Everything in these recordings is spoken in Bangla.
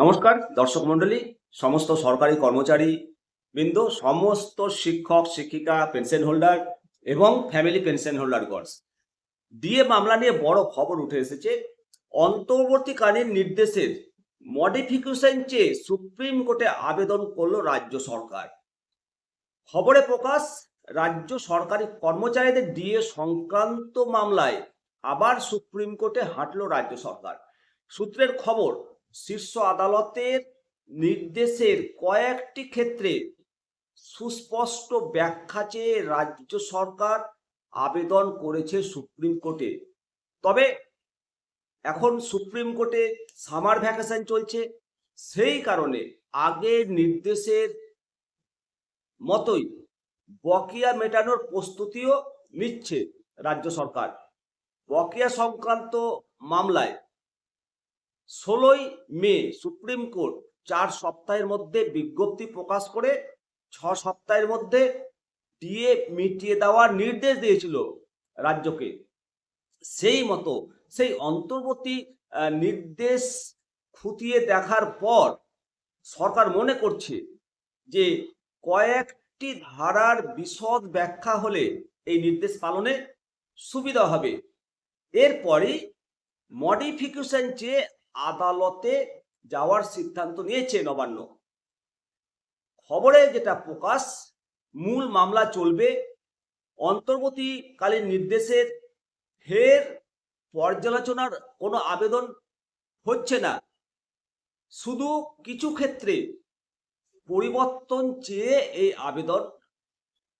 নমস্কার, দর্শক মণ্ডলী, সমস্ত সরকারি কর্মচারী বৃন্দ সমস্ত শিক্ষক, শিক্ষিকা, পেনশন হোল্ডার এবং ফ্যামিলি পেনশন হোল্ডার গডস ডিএ মামলা নিয়ে বড় খবর উঠে এসেছে। অন্তর্বর্তীকালীন নির্দেশের মডিফিকেশন চেয়ে সুপ্রিম কোর্টে আবেদন করল রাজ্য সরকার। খবরে প্রকাশ, রাজ্য সরকারি কর্মচারীদের ডিএ সংক্রান্ত মামলায় আবার সুপ্রিম কোর্টে হাঁটলো রাজ্য সরকার। সূত্রের খবর শীর্ষ আদালতের নির্দেশের কয়েকটি ক্ষেত্রে সুস্পষ্ট ব্যাখ্যা চেয়ে রাজ্য সরকার আবেদন করেছে সুপ্রিম কোর্টে। তবে এখন সুপ্রিম কোর্টে সামার ভ্যাকেশন চলছে। সেই কারণে আগের নির্দেশের মতোই বকেয়া মেটানোর প্রস্তুতিও নিচ্ছে রাজ্য সরকার। বকেয়া সংক্রান্ত মামলায় ষোলোই মে সুপ্রিম কোর্ট চার সপ্তাহের মধ্যে বিজ্ঞপ্তি প্রকাশ করে ছ সপ্তাহের মধ্যে ডিএ মিটিয়ে দেওয়ার নির্দেশ দিয়েছিল রাজ্যকে। সেই মতো সেই অন্তর্বর্তী নির্দেশ খুঁটিয়ে দেখার পর সরকার মনে করছে যে কয়েকটি ধারার বিশদ ব্যাখ্যা হলে এই নির্দেশ পালনে সুবিধা হবে। এরপরই মডিফিকেশন চেয়ে আদালতে যাওয়ার সিদ্ধান্ত নিয়েছে নবান্ন। খবরে যেটা প্রকাশ, মূল মামলা চলবে অন্তর্বর্তীকালীন নির্দেশের ফের পর্যালোচনার কোনো আবেদন হচ্ছে না। শুধু কিছু ক্ষেত্রে পরিবর্তন চেয়ে এই আবেদন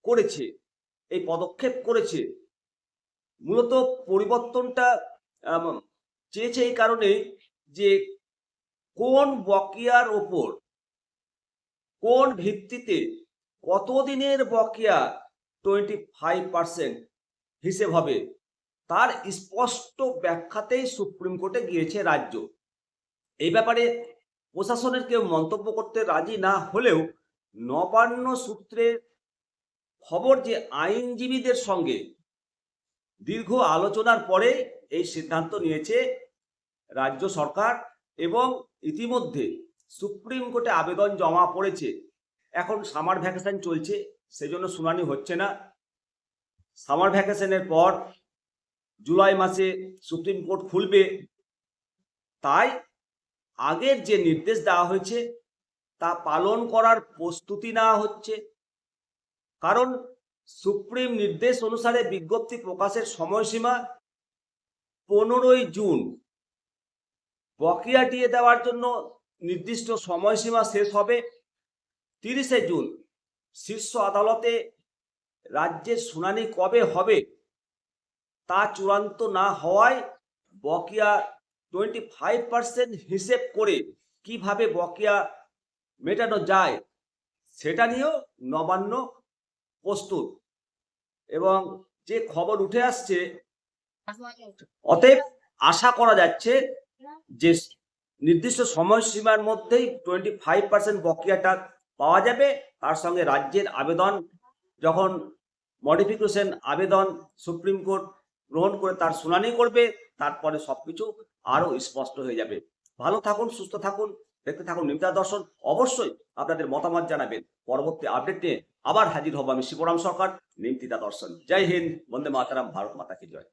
করেছে, এই পদক্ষেপ করেছে। মূলত পরিবর্তনটা চেয়েছে এই কারণে যে কোন বকেয়ার ওপর, কোন ভিত্তিতে কতদিনের বকেয়া টোয়েন্টি ফাইভ পার্সেন্ট হিসেব হবে, তার স্পষ্ট ব্যাখ্যাতেই সুপ্রিম কোর্টে গিয়েছে রাজ্য। এই ব্যাপারে প্রশাসনের কেউ মন্তব্য করতে রাজি না হলেও নবান্ন সূত্রের খবর যে আইনজীবীদের সঙ্গে দীর্ঘ আলোচনার পরে এই সিদ্ধান্ত নিয়েছে রাজ্য সরকার এবং ইতিমধ্যে সুপ্রিম কোর্টে আবেদন জমা পড়েছে। এখন সামার ভ্যাকেশন চলছে, সেজন্য শুনানি হচ্ছে না। সামার ভ্যাকেশনের পর জুলাই মাসে সুপ্রিম কোর্ট খুলবে। তাই আগের যে নির্দেশ দেওয়া হয়েছে, তা পালন করার প্রস্তুতি নেওয়া হচ্ছে। কারণ সুপ্রিম নির্দেশ অনুসারে বিজ্ঞপ্তি প্রকাশের সময়সীমা পনেরোই জুন। বকেয়া দিয়ে দেওয়ার জন্য নির্দিষ্ট সময়সীমা শেষ হবে তিরিশে জুন। শীর্ষ আদালতে রাজ্যের শুনানি কবে হবে তা চূড়ান্ত না হওয়ায় বকেয়া টোয়েন্টি ফাইভ পার্সেন্ট হিসেব করে কীভাবে বকেয়া মেটানো যায় সেটা নিয়েও নবান্ন প্রস্তুত। এবং যে খবর উঠে আসছে অতএব আশা করা যাচ্ছে যে নির্দিষ্ট সময়সীমার মধ্যেই টোয়েন্টি ফাইভ পার্সেন্ট বকেয়াটা পাওয়া যাবে, তার সঙ্গে রাজ্যের আবেদন, যখন মডিফিকেশন আবেদন সুপ্রিম কোর্ট গ্রহণ করে তার শুনানি করবে, তারপরে সবকিছু আরও স্পষ্ট হয়ে যাবে। ভালো থাকুন, সুস্থ থাকুন, দেখতে থাকুন নিমিতা দর্শন। অবশ্যই আপনাদের মতামত জানাবেন। পরবর্তী আপডেট নিয়ে আবার হাজির হব আমি শিবরাম সরকার, নিমতিতা দর্শন। জয় হিন্দ, বন্দে মাতারাম, ভারত মাতাকে জয়।